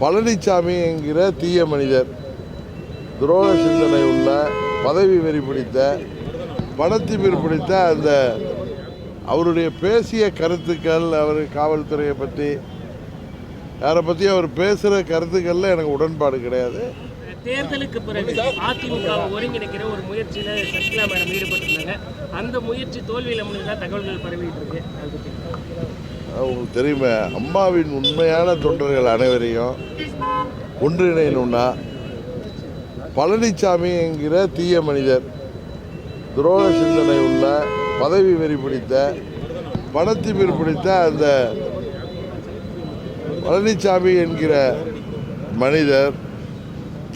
பழனிசாமி என்கிற தீய மனிதர் துரோக சிந்தனை உள்ள பதவி வெறி பிடித்த பணத்திமிர் பிடித்த அந்த அவருடைய பேசிய கருத்துக்கள் அவர் காவல்துறையை பற்றி யாரை பற்றி அவர் பேசுகிற கருத்துக்களில் எனக்கு உடன்பாடு கிடையாது. தேர்தலுக்கு பிறகு அதிமுக ஒருங்கிணைக்கிற ஒரு முயற்சியில சசிகலா மேடம் ஈடுபட்டிருந்தாங்க. அந்த முயற்சி தோல்வியில் முடிஞ்சதா தகவல்கள் பரவிட்டு இருக்கு. உங்களுக்கு தெரியுமே அம்மாவின் உண்மையான தொண்டர்கள் அனைவரையும் ஒன்றிணையணும்னா பழனிசாமி என்கிற தீய மனிதர் துரோக சிந்தனை உள்ள பதவி வெறி பிடித்த பணத்திமிர் பிடித்த அந்த பழனிசாமி என்கிற மனிதர்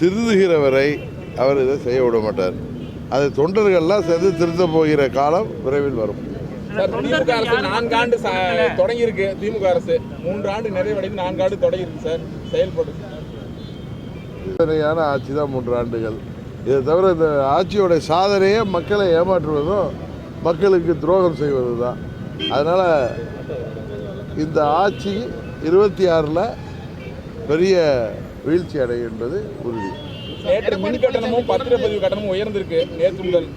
திருந்துகிறவரை அவர் இதை செய்ய விட மாட்டார். அது தொண்டர்கள்லாம் சேர்ந்து திருத்த போகிற காலம் விரைவில் வரும். சார் திமுக அரசு நான்காண்டு ச- தொடங்கியிருக்கு. திமுக அரசு மூன்று ஆண்டு நிறைவடைந்து நான்காண்டு தொடங்கியிருக்கு சார். செயல்படு. சாதனையான ஆட்சி தான் மூன்று ஆண்டுகள். இதை தவிர இந்த ஆட்சியோட சாதனையே மக்களை ஏமாற்றுவதும் மக்களுக்கு துரோகம் செய்வது தான் அதனால் இந்த ஆட்சி இருபத்தி ஆறில் பெரிய வீழ்ச்சி அடையும் என்பது உறுதி. நேற்று மின் கட்டணமும் பத்திரப்பதிவு கட்டணமும் உயர்ந்திருக்கு. நேற்று முதல்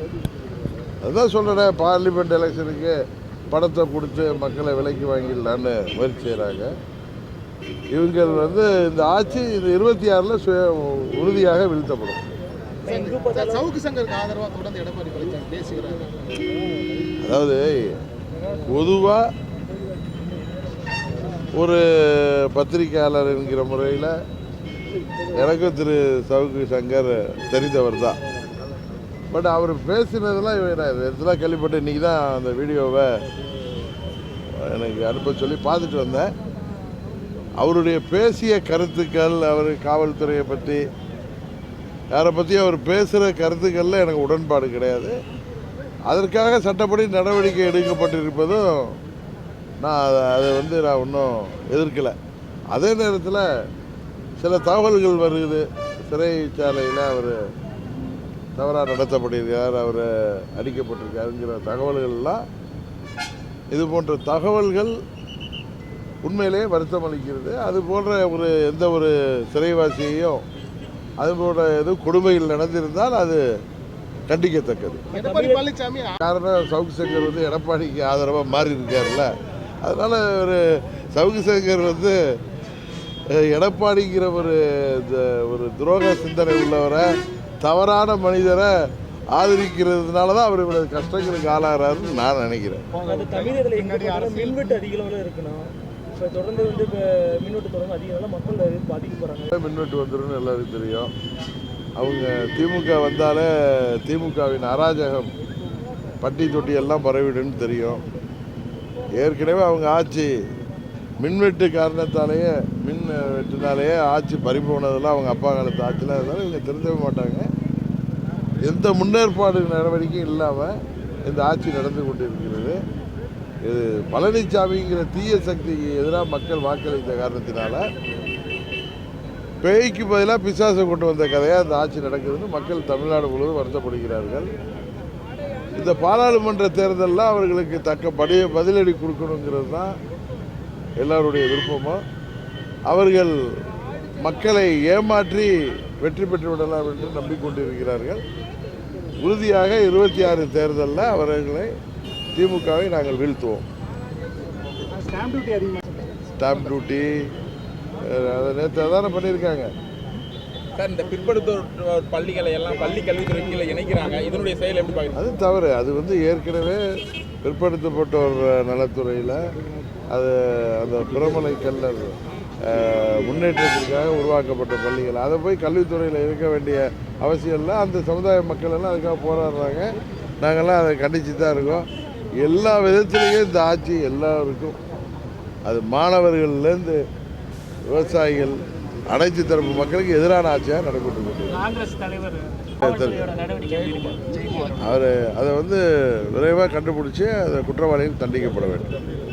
அதுதான் சொல்கிறேன் பார்லிமெண்ட் எலெக்ஷனுக்கு பணத்தை கொடுத்து மக்களை விலைக்கு வாங்கிடலான்னு முயற்சி செய்கிறாங்க இவங்க வந்து இந்த ஆட்சி இந்த இருபத்தி ஆறில் சுய உறுதியாக வீழ்த்தப்படும். அதாவது பொதுவாக ஒரு பத்திரிகையாளர் என்கிற முறையில் எனக்கும் திரு சவுக்கு சங்கர் தெரிந்தவர் தான். பட் அவர் பேசினதெல்லாம் நான் இதெல்லாம் கேள்விப்பட்டு இன்றைக்கி தான் அந்த வீடியோவை எனக்கு அனுப்ப சொல்லி பார்த்துட்டு வந்தேன். அவருடைய பேசிய கருத்துக்கள் அவர் காவல்துறையை பற்றி யாரை பற்றி அவர் பேசுகிற கருத்துக்களில் எனக்கு உடன்பாடு கிடையாது. அதற்காக சட்டப்படி நடவடிக்கை எடுக்கப்பட்டிருப்பதும் நான் அதை அதை வந்து நான் இன்னும் எதிர்க்கலை. அதே நேரத்தில் சில தகவல்கள் வருது. சிறைச்சாலையில் அவர் தவறாக நடத்தப்பட்டிருக்கார் அவர் அடிக்கப்பட்டிருக்காருங்கிற தகவல்கள்லாம் இது போன்ற தகவல்கள் உண்மையிலேயே வருத்தம் அளிக்கிறது. அது போன்ற ஒரு எந்த ஒரு சிறைவாசியையும் அது போன்ற எதுவும் கொடுமைகள் நடந்திருந்தால் அது கண்டிக்கத்தக்கது. எடப்பாடி பழனிசாமி காரணம் சவுக்கு சங்கர் வந்து எடப்பாடிக்கு ஆதரவாக மாறி இருக்கார்ல அதனால் ஒரு சவுக்கு சங்கர் வந்து எடப்பாடிங்கிற ஒரு இந்த ஒரு துரோக சிந்தனை உள்ளவரை தவறான மனிதரை ஆதரிக்கிறதுனால தான் அவர் இவ்வளவு கஷ்டங்களுக்கு ஆளாகிறாருன்னு நான் நினைக்கிறேன். மின்வெட்டு அதிக அளவில் இருக்கணும். இப்போ தொடர்ந்து வந்து இப்போ மின்வெட்டு தொடர்ந்து அதிக அளவில் மக்கள் அது பாதிக்கப்படுறாங்க மின்வெட்டு வந்துடும் எல்லாருக்கும் தெரியும். அவங்க திமுக வந்தாலே திமுகவின் அராஜகம் பட்டி தொட்டி எல்லாம் பரவிடுன்னு தெரியும். ஏற்கனவே அவங்க ஆட்சி மின்வெட்டு காரணத்தாலேயே மின் வெட்டினாலேயே ஆட்சி பறிபோனதெல்லாம் அவங்க அப்பா காலத்து ஆட்சியில். இருந்தாலும் இவங்க தெரிஞ்சவே மாட்டாங்க. எந்த முன்னேற்பாடு நடவடிக்கையும் இல்லாமல் இந்த ஆட்சி நடந்து கொண்டிருக்கிறது. இது பழனிசாமிங்கிற தீய சக்திக்கு எதிராக மக்கள் வாக்களித்த காரணத்தினால பேய்க்கு பதிலாக பிசாசை கொண்டு வந்த கதையாக இந்த ஆட்சி நடக்குதுன்னு மக்கள் தமிழ்நாடு முழுவதும் வருத்தப்படுகிறார்கள். இந்த பாராளுமன்ற தேர்தலில் அவர்களுக்கு தக்க படி பதிலடி கொடுக்கணுங்கிறது தான் எல்லாருடைய விருப்பமும் அவர்கள் மக்களை ஏமாற்றி வெற்றி பெற்று விடலாம் என்று நம்பிக்கொண்டிருக்கிறார்கள். உறுதியாக இருபத்தி ஆறு தேர்தலில் அவர்களை திமுகவை நாங்கள் வீழ்த்துவோம். ஸ்டாம்ப் டியூட்டி அதை நேற்று தானே பண்ணியிருக்காங்க. சார் இந்த பிற்படுத்தோர் பள்ளிகளை எல்லாம் பள்ளி கல்வித்துறை கீழே இணைக்கிறாங்க. இதனுடைய செயல் எப்படி அது தவறு. அது வந்து ஏற்கனவே பிற்படுத்தப்பட்டோர் நலத்துறையில் அது அந்த பிரமலை கல்லர் முன்னேற்றத்திற்காக உருவாக்கப்பட்ட பள்ளிகள். அதை போய் கல்வித்துறையில் இருக்க வேண்டிய அவசியம் இல்லை. அந்த சமுதாய மக்கள் எல்லாம் அதுக்காக போராடுறாங்க. நாங்கள்லாம் அதை கண்டித்து தான் இருக்கோம். எல்லா விதத்துலேயும் இந்த ஆட்சி எல்லாருக்கும் அது மாணவர்கள்லேருந்து விவசாயிகள் அனைத்து தரப்பு மக்களுக்கு எதிரான ஆட்சியாக நடைபெற்று அவர் அதை வந்து விரைவாக கண்டுபிடிச்சி அந்த குற்றவாளிகள் தண்டிக்கப்பட வேண்டும்.